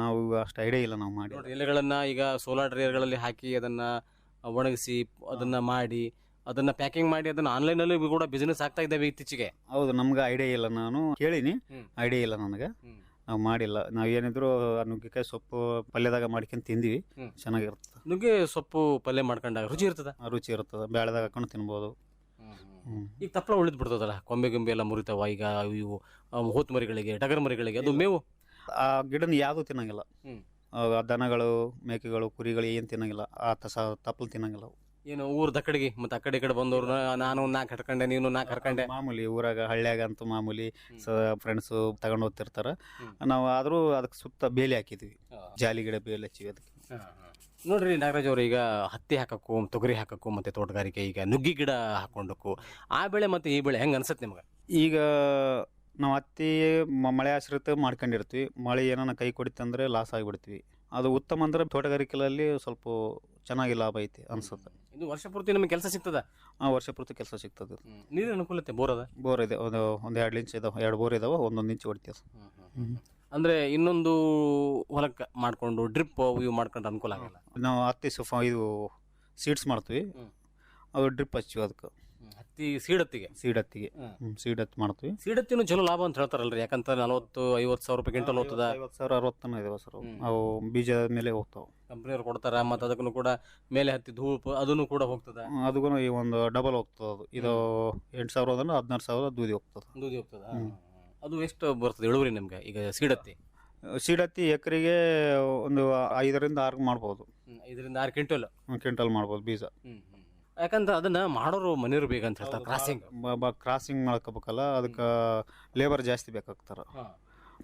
ನಾವು ಅಷ್ಟು ಐಡಿಯಾ ಇಲ್ಲ ನಾವು ಮಾಡಿ ಎಲೆಗಳನ್ನು ಈಗ ಸೋಲಾರ್ ಡ್ರೈಯರ್ಗಳಲ್ಲಿ ಹಾಕಿ ಅದನ್ನು ಒಣಗಿಸಿ ಅದನ್ನು ಮಾಡಿ ಅದನ್ನ ಪ್ಯಾಕಿಂಗ್ ಮಾಡಿ ಅದನ್ನ ಆನ್ಲೈನ್ ಅಲ್ಲಿ ಕೂಡ ಬಿಸಿನೆಸ್ ಆಗ್ತಾ ಇದ್ದಾವೆ ಇತ್ತೀಚೆಗೆ. ಹೌದು ನಮ್ಗೆ ಐಡಿಯಾ ಇಲ್ಲ ನಾನು. ಕೇಳೀನಿ. ಐಡಿಯಾ ಇಲ್ಲ ನನಗೆ. ನಾವು ಮಾಡಿಲ್ಲ. ನಾವು ಏನಿದ್ರು ಆ ನುಗ್ಗೆಕಾಯಿ ಸೊಪ್ಪು ಪಲ್ಯದಾಗ ಮಾಡ್ಕೊಂಡು ತಿಂದಿವಿ. ಚೆನ್ನಾಗಿರುತ್ತೆ. ಚೆನ್ನಾಗಿರ್ತದೆ ನುಗ್ಗೆ ಸೊಪ್ಪು ಪಲ್ಯ ಮಾಡ್ಕೊಂಡಾಗ ರುಚಿ ಇರ್ತದೆ? ಆ ರುಚಿ ಇರ್ತದೆ ಬೇಳೆದಾಗ ಹಾಕೊಂಡು ತಿನ್ಬೋದು. ಈಗ ತಪ್ಪಲ ಉಳಿದು ಬಿಡ್ತದಲ್ಲ? ಕೊಂಬೆ ಗೊಂಬೆ ಎಲ್ಲ ಮುರಿತಾವ ಈಗ ಇವು ಆ, ಹೋತ್ ಮರಿಗಳಿಗೆ ಟಗರ್ ಮರಿಗಳಿಗೆ ಅದು ಮೇವು? ಆ ಗಿಡನ ಯಾವುದು ತಿನ್ನಂಗಿಲ್ಲ. ಆ ದನಗಳು ಮೇಕೆಗಳು ಕುರಿಗಳು ಏನು ತಿನ್ನಂಗಿಲ್ಲ. ಆ ತಸ ತಪ್ಪಲು ತಿನ್ನಂಗಿಲ್ಲ ಅವು. ಏನು ಊರ್ ದಕ್ಕಡಿಗೆ ಮತ್ತೆ ಆ ಕಡೆ ಈ ಕಡೆ ಬಂದವ್ರು ನಾನು ನಾಲ್ಕು ಹರ್ಕೊಂಡೆ ನೀನು ನಾಲ್ಕು ಹರ್ಕೊಂಡೆ. ಮಾಮೂಲಿ ಊರಾಗ ಹಳ್ಳ್ಯಾಗ ಅಂತೂ ಮಾಮೂಲಿ ಫ್ರೆಂಡ್ಸು ತಗೊಂಡು ಹೋಗ್ತಿರ್ತಾರ. ನಾವು ಆದರೂ ಅದಕ್ಕೆ ಸುತ್ತ ಬೇಲಿ ಹಾಕಿದ್ವಿ. ಜಾಲಿ ಗಿಡ ಬೇಲಿ ಹಚ್ಚಿವಿ ಅದಕ್ಕೆ. ನೋಡ್ರಿ ನಾಗರಾಜ್ ಅವರು ಈಗ ಹತ್ತಿ ಹಾಕಕ್ಕೂ ತೊಗರಿ ಹಾಕಕ್ಕೂ ಮತ್ತೆ ತೋಟಗಾರಿಕೆ ಈಗ ನುಗ್ಗಿ ಗಿಡ ಹಾಕೊಂಡಕ್ಕೂ ಆ ಬೆಳೆ ಮತ್ತೆ ಈ ಬೆಳೆ ಹೆಂಗೆ ಅನ್ಸತ್ತೆ ನಿಮ್ಗೆ? ಈಗ ನಾವು ಹತ್ತಿ ಮಳೆ ಆಶ್ರಿತ ಮಾಡ್ಕೊಂಡಿರ್ತೀವಿ. ಮಳೆ ಏನಾನ ಕೈ ಕೊಡಿತಂದ್ರೆ ಲಾಸ್ ಆಗಿಬಿಡ್ತೀವಿ. ಅದು ಉತ್ತಮ ಅಂದ್ರೆ ತೋಟಗಾರಿಕೆಯಲ್ಲಿ ಸ್ವಲ್ಪ ಚೆನ್ನಾಗಿ ಲಾಭ ಐತಿ ಅನ್ಸುತ್ತೆ. ಇದು ವರ್ಷ ಪೂರ್ತಿ ನಮಗೆ ಕೆಲಸ ಸಿಗ್ತದ? ಆ ವರ್ಷ ಪೂರ್ತಿ ಕೆಲಸ ಸಿಗ್ತದೆ. ನೀರಿನ ಅನುಕೂಲತೆ ಬೋರ್ ಅದ? ಬೋರ್ ಇದೆ. ಒಂದು ಒಂದು ಎರಡು ಇಂಚ್ ಇದಾವೆ ಎರಡು ಬೋರ್ ಇದಾವೆ ಒಂದೊಂದು ಇಂಚ್ ಹೊಡಿತೀವಿ ಅಂದ್ರೆ ಇನ್ನೊಂದು ಹೊಲಕ್ಕೆ ಮಾಡ್ಕೊಂಡು ಡ್ರಿಪ್ ಇವು ಮಾಡ್ಕೊಂಡು ಅನುಕೂಲ ಆಗಲ್ಲ? ನಾವು ಹತ್ತಿ ಸುಫ ಇದು ಸೀಡ್ಸ್ ಮಾಡ್ತೀವಿ. ಅದು ಡ್ರಿಪ್ ಹಚ್ಚಿವಿ ಅದಕ್ಕೆ. ಹತ್ತಿ ಸೀಡತ್ತಿಗೆ. ಸೀಡತ್ತಿಗೆ. ಸೀಡತ್ತಿ ಮಾಡ್ತೀವಿ. ಸೀಡತ್ತಿನೂ ಚಲೋ ಲಾಭ ಅಂತ ಹೇಳ್ತಾರಲ್ರಿ ಯಾಕಂತ ನಲವತ್ತು ಐವತ್ತು ಸಾವಿರ ರೂಪಾಯಿ ಕ್ವಿಂಟಲ್ ಹೋಗ್ತದ. ಐವತ್ತು ಸಾವಿರ ಅರವತ್ತನ ಇದಾವೆ ಸರ್ ಅವು. ಹ್ಮ್. ಅವು ಬೀಜ ಮೇಲೆ ಹೋಗ್ತಾವೆ. ಕಂಪ್ನಿಯವ್ರು ಕೊಡ್ತಾರ ಮತ್ತು ಅದಕ್ಕೂ ಕೂಡ ಮೇಲೆ ಹತ್ತಿ ಧೂಳು ಅದನ್ನು ಕೂಡ ಹೋಗ್ತದ. ಅದಕ್ಕೂ ಈ ಒಂದು ಡಬಲ್ ಹೋಗ್ತದೆ ಅದು. ಇದು ಎಂಟು ಸಾವಿರ ಅಂದ್ರೆ ಹದಿನಾರು ಸಾವಿರ ದೂದಿ ಹೋಗ್ತದೆ. ದೂದಿ ಹೋಗ್ತದ. ಅದು ಎಷ್ಟು ಬರ್ತದೆ ಇಳುವರಿ ನಿಮ್ಗೆ? ಈಗ ಸೀಡತ್ತಿ. ಸೀಡತ್ತಿ ಎಕರೆಗೆ ಒಂದು ಐದರಿಂದ ಆರು ಮಾಡ್ಬೋದು. ಇದರಿಂದ ಆರು ಕ್ವಿಂಟಲ್. ಕ್ವಿಂಟಲ್ ಮಾಡ್ಬೋದು ಬೀಜ. ಯಾಕಂತ ಅದನ್ನ ಮಾಡೋರು ಮನೆಯವ್ರು ಬೇಗ ಅಂತ ಹೇಳ್ತಾರೆ ಕ್ರಾಸಿಂಗ್ ಕ್ರಾಸಿಂಗ್ ಮಾಡ್ಕೋಬೇಕಲ್ಲ ಅದಕ್ಕೆ ಲೇಬರ್ ಜಾಸ್ತಿ ಬೇಕಾಗ್ತಾರ.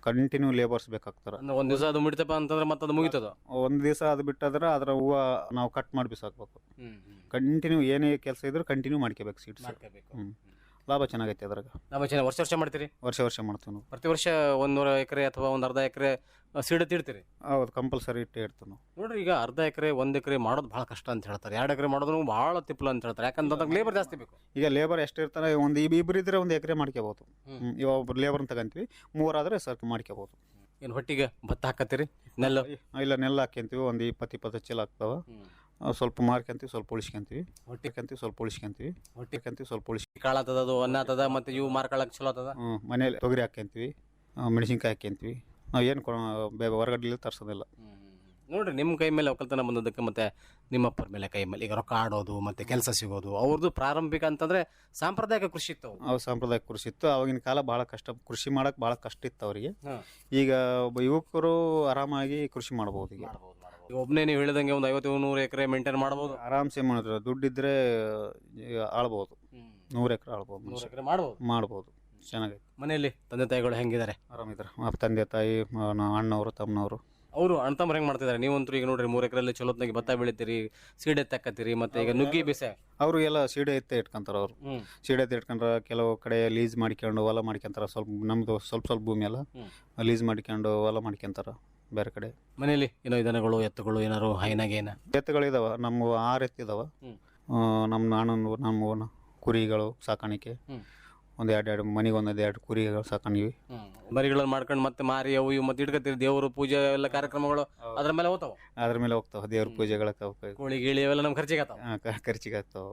Continue labours ಬೇಕಾಗ್ತಾರ. ಒಂದ್ ದಿವಸ ಅದು ಮುಡಿತಪ್ಪ ಅಂತಂದ್ರೆ ಮತ್ತೆ ಅದು ಮುಗಿತದ? ಒಂದು ದಿವಸ ಅದು ಬಿಟ್ಟಾದ್ರೆ ಅದರ ಹೂವು ನಾವು ಕಟ್ ಮಾಡಿ ಬಿಸಾಕ್ಬೇಕು ಕಂಟಿನ್ಯೂ ಏನೇ ಕೆಲಸ ಇದ್ರೂ ಕಂಟಿನ್ಯೂ ಮಾಡ್ಕೋಬೇಕು ಸೀಡ್ಸ್. ಲಾಭ ಚೆನ್ನಾಗೈತೆ ಅದ್ರಾಗ. ಲಾಭ ಚೆನ್ನಾಗಿ ವರ್ಷ ವರ್ಷ ಮಾಡ್ತೀರಿ? ವರ್ಷ ವರ್ಷ ಮಾಡ್ತೀವಿ ನಾವು. ಪ್ರತಿ ವರ್ಷ ಒಂದೂರ ಎಕರೆ ಅಥವಾ ಒಂದು ಅರ್ಧ ಎಕರೆ ಸೀಡತ್ತಿ ಇಡ್ತೀರಿ? ಹೌದು ಕಂಪಲ್ಸರಿ ಇಟ್ಟು ಇಡ್ತೀವಿ ನಾವು ನೋಡ್ರಿ ಈಗ ಅರ್ಧ ಎಕರೆ ಒಂದು ಎಕರೆ ಮಾಡೋದು ಭಾಳ ಕಷ್ಟ ಅಂತ ಹೇಳ್ತಾರೆ. ಎರಡು ಎಕರೆ ಮಾಡೋದು ಭಾಳ ತಿಪ್ಪಲ ಅಂತ ಹೇಳ್ತಾರೆ. ಯಾಕಂದ್ರೆ ಲೇಬರ್ ಜಾಸ್ತಿ ಬೇಕು. ಈಗ ಲೇಬರ್ ಎಷ್ಟು ಇರ್ತಾರೆ? ಒಂದು ಇಬ್ ಇಬ್ರು ಇದ್ರೆ ಒಂದು ಎಕರೆ ಮಾಡ್ಕೋಬೋದು ಹ್ಮ್. ಇವಾಗ ಒಬ್ರು ಲೇಬರ್ನ ತಗೊಂತೀವಿ. ಮೂವರಾದ್ರೆ ಸರ್ಕ್ ಮಾಡ್ಕೋಬೋದು ಏನು ಹೊಟ್ಟಿಗೆ ಭತ್ತ ಹಾಕತ್ತೀರಿ? ನೆಲ್ಲ? ಇಲ್ಲ ನೆಲ್ಲ ಹಾಕ್ಯಂತೀವಿ. ಒಂದು ಇಪ್ಪತ್ತು ಇಪ್ಪತ್ತು ಚೀಲ ಆಗ್ತಾವ. ಅವು ಸ್ವಲ್ಪ ಮಾರ್ಕೊಂತೀವಿ ಸ್ವಲ್ಪ ಉಳಿಸ್ಕೊಂತೀವಿ. ಹೊಟ್ಟೆ? ಕಂತೀವಿ ಸ್ವಲ್ಪ ಉಳಿಸ್ಕೊಂತೀವಿ. ಹೊಟ್ಟೆಕಂತೀವಿ ಹೊಟ್ಟಿಕಂತೀವಿ ಸ್ವಲ್ಪ ಉಳಿಸ್ ಕಾಳು ಆತದ ಅದು ಅನ್ನ ಆತದ ಮತ್ತೆ ಇವು ಮಾರ್ಕೊಳಕ್ಕೆ ಚಲೋ ಆತದ? ಹ್ಞೂ ಮನೇಲಿ ತೊಗರಿ ಹಾಕ್ಯಂತೀವಿ. ಆ, ಮೆಣಸಿನ್ಕಾಯಿ ಹಾಕ್ಯಂತೀವಿ. ನಾವು ಏನು ಹೊರಗಡೆ ತರ್ಸೋದಿಲ್ಲ. ನೋಡ್ರಿ ನಿಮ್ಮ ಕೈ ಮೇಲೆ ಒಕ್ಕಲ್ತನ ಬಂದದಕ್ಕೆ ಮತ್ತೆ ನಿಮ್ಮಪ್ಪರ ಮೇಲೆ ಕೈ ಮೇಲೆ ಈಗ ರೊಕ್ಕ ಆಡೋದು ಮತ್ತೆ ಕೆಲಸ ಸಿಗೋದು ಅವ್ರದ್ದು ಪ್ರಾರಂಭಿಕ ಅಂತಂದ್ರೆ ಸಾಂಪ್ರದಾಯಿಕ ಕೃಷಿ ಇತ್ತು ಅವು. ಸಾಂಪ್ರದಾಯಿಕ ಕೃಷಿ ಇತ್ತು. ಅವಾಗಿನ ಕಾಲ ಭಾಳ ಕಷ್ಟ ಕೃಷಿ ಮಾಡೋಕೆ ಭಾಳ ಕಷ್ಟ ಇತ್ತು ಅವರಿಗೆ. ಈಗ ಒಬ್ಬ ಯುವಕರು ಆರಾಮಾಗಿ ಕೃಷಿ ಮಾಡ್ಬೋದು ಈಗ. ಈಗ ಒಬ್ಬನೇ ನೀವು ಹೇಳಿದಂಗೆ ಒಂದು ಐವತ್ತು ನೂರು ಎಕರೆ ಮೇಂಟೈನ್ ಮಾಡ್ಬೋದು. ಆರಾಮ್ಸೆ ಮಾಡಿದ್ರು ದುಡ್ಡಿದ್ರೆ ಆಳ್ಬೋದು. ನೂರು ಎಕರೆ ಆಳ್ಬೋದು ನೂರು. ಎಕರೆ ಮಾಡ್ಬೋದು. ಮಾಡ್ಬೋದು. ಚೆನ್ನಾಗೈತೆ. ಮನೆಯಲ್ಲಿ ತಂದೆ ತಾಯಿಗಳು ಹೆಂಗಿದ್ದಾರೆ? ಆರಾಮಿದ್ದಾರೆ ಆ ತಂದೆ ತಾಯಿ ಮ- ಅಣ್ಣವರು ತಮ್ಮನವರು. ಅವರು ಅಣ್ತಂಬ್ರು ಹೆಂಗ್ ಮಾಡ್ತಿದ್ದಾರೆ? ನೀವಂತೂ ಈಗ ನೋಡ್ರಿ ಮೂರು ಎಕರೆಲ್ಲಿ ಚಲೋತ್ನಾಗಿ ಭತ್ತ ಬೆಳಿತೀರಿ ಸೀಡೆ ತಕ್ಕತ್ತೀರಿ ಮತ್ತೆ ಈಗ ನುಗ್ಗಿ ಬಿಸೆ. ಅವರು ಎಲ್ಲ ಸೀಡೆ ಎತ್ತೆ ಇಟ್ಕೊಂತಾರೆ ಅವರು. ಹ್ಮ್. ಸೀಡೆ ಎತ್ತೆ ಇಟ್ಕೊಂಡ್ರೆ ಕೆಲವು ಕಡೆ ಲೀಸ್ ಮಾಡ್ಕೊಂಡು ಹೊಲ ಮಾಡ್ಕೊಂತಾರೆ. ಸ್ವಲ್ಪ ನಮ್ಮದು ಸ್ವಲ್ಪ ಸ್ವಲ್ಪ ಭೂಮಿ ಎಲ್ಲ ಹ್ಮ್. ಲೀಸ್ ಮಾಡ್ಕೊಂಡು ಹೊಲ ಮಾಡ್ಕೊಂತಾರೆ ಬೇರೆ ಕಡೆ. ಮನೆಯಲ್ಲಿ ಏನೋ ದನಗಳು ಎತ್ತುಗಳು ಏನಾರು ಹೈನಾಗೇನ ಎತ್ತುಗಳಿದಾವ ನಮ್ಮ ಆರು ಎತ್ತಿದಾವ. ಹ್ಮ್. ನಮ್ಮ ನಾನೊಂದು ನಮ್ಮ ಕುರಿಗಳು ಸಾಕಾಣಿಕೆ. ಹ್ಮ್. ಒಂದು ಎರಡು ಎರಡು ಮನೆಗೆ ಒಂದೊಂದು ಎರಡು ಕುರಿಗಳು ಸಾಕೊಂಡಿವಿ. ಮರಿಗಳನ್ನ ಮಾಡ್ಕೊಂಡು ಮತ್ತೆ ಮಾರಿ ಅವು ಇವು ಮತ್ತೆ ಇಟ್ಕೊತೀರಿ. ದೇವರು ಪೂಜೆ ಎಲ್ಲ ಕಾರ್ಯಕ್ರಮಗಳು ಅದ್ರ ಮೇಲೆ ಹೋಗ್ತಾವ? ಅದ್ರ ಮೇಲೆ ಹೋಗ್ತಾವ. ದೇವ್ರ ಪೂಜೆಗಳ ಕೋಳಿ ಗಿಳಿ ಅವೆಲ್ಲ ನಮ್ ಖರ್ಚಿಗೆ ಆಗ್ತಾವ. ಖರ್ಚಿಗೆ ಆಗ್ತಾವ.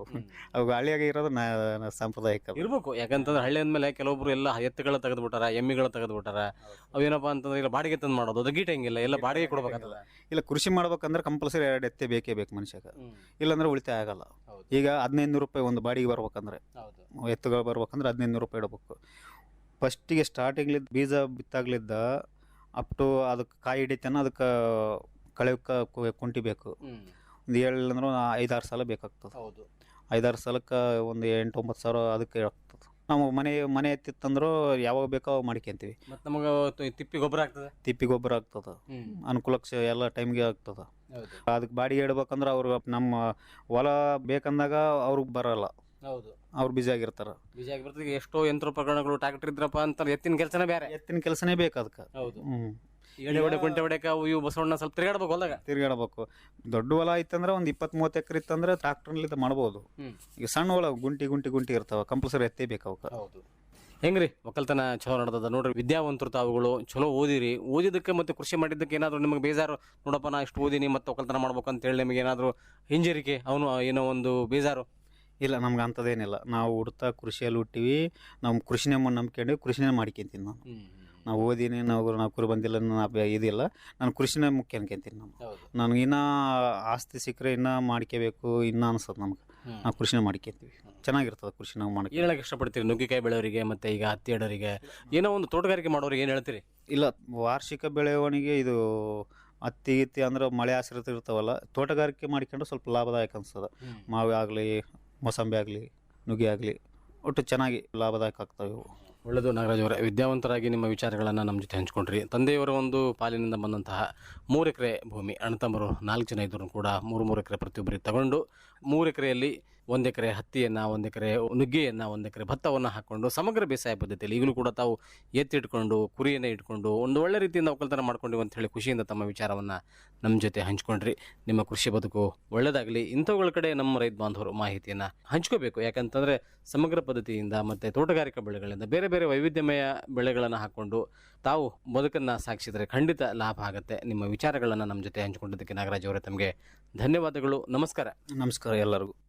ಅವು ಹಳ್ಳಿಯಾಗ ಇರೋದು ನಾ ನಾ ಸಾಂಪ್ರದಾಯಿಕ. ಇರ್ಬೇಕು. ಯಾಕಂತಂದ್ರೆ ಹಳ್ಳಿ ಅಂದ್ಮೇಲೆ ಕೆಲವೊಬ್ರು ಎಲ್ಲ ಎತ್ತುಗಳ ತೆಗೆದು ಬಿಟ್ಟಾರ ಎಮ್ಮಿಗಳ ತೆಗೆದು ಬಿಟ್ಟಾರ ಅವೇನಪ್ಪ ಅಂತಂದ್ರೆ ಇಲ್ಲ ಬಾಡಿಗೆ ತಂದು ಮಾಡೋದು ಅದು ಗೀಟಂಗಿಲ್ಲ ಎಲ್ಲ ಬಾಡಿಗೆ ಕೊಡ್ಬೇಕಾಗ್ತದ. ಇಲ್ಲ ಕೃಷಿ ಮಾಡ್ಬೇಕಂದ್ರೆ ಕಂಪಲ್ಸರಿ ಎರಡು ಎತ್ತೆ ಬೇಕೇ ಬೇಕು ಮನುಷ್ಯಗ. ಇಲ್ಲಾಂದ್ರೆ ಉಳಿತಾಯ ಆಗಲ್ಲ. ಈಗ ಹದಿನೈದು ನೂರು ರೂಪಾಯಿ ಒಂದು ಬಾಡಿಗೆ ಬರ್ಬೇಕಂದ್ರೆ ಹೌದು. ಎತ್ತುಗಳು ಬರ್ಬೇಕಂದ್ರೆ ಹದಿನೈದು ನೂರು ರೂಪಾಯಿ ಇಡಬೇಕು. ಫಸ್ಟಿಗೆ ಸ್ಟಾರ್ಟಿಂಗ್ಲಿದ್ದ ಬೀಜ ಬಿತ್ತಾಗ್ಲಿದ್ದ ಅಪ್ ಟು ಅದಕ್ಕೆ ಕಾಯಿ ಹಿಡಿತನ ಅದಕ್ಕೆ ಕಳೆಯಕ್ಕೆ ಕುಂಟಿಬೇಕು ಒಂದು ಏಳಂದ್ರೆ ಅಂದ್ರೆ ಐದಾರು ಸಲ ಬೇಕಾಗ್ತದೆ. ಹೌದು. ಐದಾರು ಸಲಕ್ಕೆ ಒಂದು ಎಂಟು ಒಂಬತ್ತು ಸಾವಿರ ಅದಕ್ಕೆ ಆಗ್ತದೆ. ನಾವು ಮನೆ ಮನೆ ಎತ್ತಿತ್ತಂದ್ರೂ ಯಾವಾಗ ಬೇಕೋ ಅವಾಗ ಮಾಡ್ಕೊಂತೀವಿ ಮತ್ತೆ ನಮಗೆ ತಿಪ್ಪಿ ಗೊಬ್ಬರ ಆಗ್ತದೆ? ತಿಪ್ಪಿ ಗೊಬ್ಬರ ಆಗ್ತದೆ. ಅನುಕೂಲಕ್ಕೆ ಎಲ್ಲ ಟೈಮ್ಗೆ ಆಗ್ತದೆ. ಅದಕ್ಕೆ ಬಾಡಿಗೆ ಇಡ್ಬೇಕಂದ್ರೆ ಅವರು ನಮ್ಮ ಹೊಲ ಬೇಕಂದಾಗ ಅವ್ರಿಗೆ ಬರಲ್ಲ. ಹೌದು. ಅವ್ರು ಬ್ಯುಸಿ ಆಗಿರ್ತಾರ. ಬೀಜ ಆಗಿರ್ತದೆ ಎಷ್ಟೋ ಯಂತ್ರೋಪಕರಣಗಳು ಟ್ರಾಕ್ಟರ್ ಇದ್ರಪ್ಪ ಅಂತ ಎತ್ತಿನ ಕೆಲಸನೇ ಬೇರೆ. ಎತ್ತಿನ ಕೆಲಸನೇ ಬೇಕು ಅದಕ್ಕೆ ಹೌದು. ಹ್ಞೂ ಎಡೆ ಹೊಡೆ ಕುಂಟೆ ಹೊಡೆಕ ಅವು ಇವು ಬಸವಣ್ಣ ಸ್ವಲ್ಪ ತಿರುಗಾಡ್ಬೇಕು ಹೋದಾಗ ತಿರ್ಗಾಡ್ಬೇಕು. ದೊಡ್ಡ ಹೊಲ ಇತ್ತಂದ್ರೆ ಒಂದು ಇಪ್ಪತ್ತ್ ಮೂವತ್ತು ಎಕರೆ ಇತ್ತಂದ್ರೆ ಟ್ರಾಕ್ಟರ್ಲಿಂದ ಮಾಡ್ಬೋದು. ಈಗ ಸಣ್ಣ ಹೊಲ ಗುಂಟಿ ಗುಂಟಿ ಗುಂಟಿ ಇರ್ತಾವ. ಕಂಪಲ್ಸರಿ ಎತ್ತೇ ಬೇಕು ಅವಕ್ಕೆ. ಹೌದು. ಹೆಂಗ್ರಿ? ಒಕ್ಕಲ್ತನ ಚಲೋ ನಡೆದದ ನೋಡ್ರಿ. ವಿದ್ಯಾವಂತರು ತಾವುಗಳು ಚಲೋ ಓದಿರಿ. ಓದಿದ್ದಕ್ಕೆ ಮತ್ತೆ ಕೃಷಿ ಮಾಡಿದ್ದಕ್ಕೆ ಏನಾದರೂ ನಿಮಗೆ ಬೇಜಾರು ನೋಡಪ್ಪ ನಾ ಇಷ್ಟು ಓದಿನಿ ಮತ್ತೆ ಒಕ್ಕಲ್ತನ ಮಾಡ್ಬೇಕು ಅಂತ ಹೇಳಿ ನಿಮಗೆ ಏನಾದರೂ ಹಿಂಜರಿಕೆ ಅವನು ಏನೋ ಒಂದು ಬೇಜಾರು. ಇಲ್ಲ ನಮ್ಗೆ ಅಂಥದ್ದೇನಿಲ್ಲ. ನಾವು ಹುಡ್ತಾ ಕೃಷಿಯಲ್ಲಿ ಹುಟ್ಟಿವಿ ನಮ್ಮ ಕೃಷಿನೇ ನಂಬ್ಕೊಂಡು ಕೃಷಿನೇ ಮಾಡ್ಕೊಂತೀನಿ ನಾನು. ನಾವು ಓದಿನಿ ನಾವು ನಾವು ಕುರಿ ಬಂದಿಲ್ಲ ನಾನು ಇದಿಲ್ಲ. ನಾನು ಕೃಷಿನೇ ಮುಖ್ಯ ಅನ್ಕೊಂತೀನಿ ನಾನು. ನನಗೆ ಇನ್ನೂ ಆಸ್ತಿ ಸಿಕ್ಕರೆ ಇನ್ನೂ ಮಾಡ್ಕೋಬೇಕು ಇನ್ನೂ ಅನ್ಸುತ್ತೆ ನಮ್ಗೆ. ನಾವು ಕೃಷಿನೇ ಮಾಡ್ಕೊಂತೀವಿ. ಚೆನ್ನಾಗಿರ್ತದೆ ಕೃಷಿ ನಾವು ಮಾಡಿ ಏನು ಹೇಳಕ್ ಇಷ್ಟಪಡ್ತೀರಿ ನುಗ್ಗಿಕಾಯಿ ಬೆಳೆಯವರಿಗೆ ಮತ್ತು ಈಗ ಹತ್ತಿ ಇಡೋರಿಗೆ ಏನೋ ಒಂದು ತೋಟಗಾರಿಕೆ ಮಾಡೋರಿಗೆ ಏನು ಹೇಳ್ತೀರಿ? ಇಲ್ಲ ವಾರ್ಷಿಕ ಬೆಳವಣಿಗೆ ಇದು ಹತ್ತಿ ಗಿತ್ತಿ ಅಂದ್ರೆ ಮಳೆ ಆಶ್ರಿತ ಇರ್ತಾವಲ್ಲ ತೋಟಗಾರಿಕೆ ಮಾಡ್ಕೊಂಡ್ರೆ ಸ್ವಲ್ಪ ಲಾಭದಾಯಕ ಅನ್ಸ್ತದೆ ಮಾವು ಆಗಲಿ ಮೊಸಂಬಿ ಆಗಲಿ, ನುಗ್ಗಿ ಆಗಲಿ, ಒಟ್ಟು ಚೆನ್ನಾಗಿ ಲಾಭದಾಯಕ ಆಗ್ತವೆ ಇವು. ಒಳ್ಳೆಯದು ನಾಗರಾಜ್ ಅವರೇ. ವಿದ್ಯಾವಂತರಾಗಿ ನಿಮ್ಮ ವಿಚಾರಗಳನ್ನು ನಮ್ಮ ಜೊತೆ ಹಂಚ್ಕೊಂಡ್ರಿ. ತಂದೆಯವರ ಒಂದು ಪಾಲಿನಿಂದ ಬಂದಂತಹ ಮೂರು ಎಕರೆ ಭೂಮಿ ಅಣ್ಣತಮ್ಮರು ನಾಲ್ಕು ಜನ ಇದ್ದರೂ ಕೂಡ ಮೂರು ಮೂರು ಎಕರೆ ಪ್ರತಿಯೊಬ್ಬರಿಗೆ ತಗೊಂಡು ಮೂರು ಎಕರೆಯಲ್ಲಿ ಒಂದು ಎಕರೆ ಹತ್ತಿಯನ್ನು, ಒಂದು ಎಕರೆ ನುಗ್ಗೆಯನ್ನು, ಒಂದು ಎಕರೆ ಭತ್ತವನ್ನು ಹಾಕ್ಕೊಂಡು ಸಮಗ್ರ ಬೇಸಾಯ ಪದ್ಧತಿಯಲ್ಲಿ ಈಗಲೂ ಕೂಡ ತಾವು ಎತ್ತಿಟ್ಕೊಂಡು, ಕುರಿಯನ್ನು ಇಟ್ಕೊಂಡು ಒಂದು ಒಳ್ಳೆ ರೀತಿಯಿಂದ ಒಕ್ಕಲ್ತನ ಮಾಡ್ಕೊಂಡಿವಿ ಅಂತ ಹೇಳಿ ಖುಷಿಯಿಂದ ತಮ್ಮ ವಿಚಾರವನ್ನು ನಮ್ಮ ಜೊತೆ ಹಂಚ್ಕೊಂಡ್ರಿ. ನಿಮ್ಮ ಕೃಷಿ ಬದುಕು ಒಳ್ಳೆಯದಾಗಲಿ ಇಂಥವುಗಳ ಕಡೆ ನಮ್ಮ ರೈತ ಬಾಂಧವರು ಮಾಹಿತಿಯನ್ನು ಹಂಚ್ಕೋಬೇಕು. ಯಾಕಂತಂದರೆ ಸಮಗ್ರ ಪದ್ಧತಿಯಿಂದ ಮತ್ತು ತೋಟಗಾರಿಕಾ ಬೆಳೆಗಳಿಂದ ಬೇರೆ ಬೇರೆ ವೈವಿಧ್ಯಮಯ ಬೆಳೆಗಳನ್ನು ಹಾಕ್ಕೊಂಡು ತಾವು ಬದುಕನ್ನು ಸಾಗಿಸಿದರೆ ಖಂಡಿತ ಲಾಭ ಆಗುತ್ತೆ. ನಿಮ್ಮ ವಿಚಾರಗಳನ್ನು ನಮ್ಮ ಜೊತೆ ಹಂಚಿಕೊಂಡಿದ್ದಕ್ಕೆ ನಾಗರಾಜ್ ಅವರೇ ತಮಗೆ ಧನ್ಯವಾದಗಳು. ನಮಸ್ಕಾರ. ನಮಸ್ಕಾರ ಎಲ್ಲರಿಗೂ.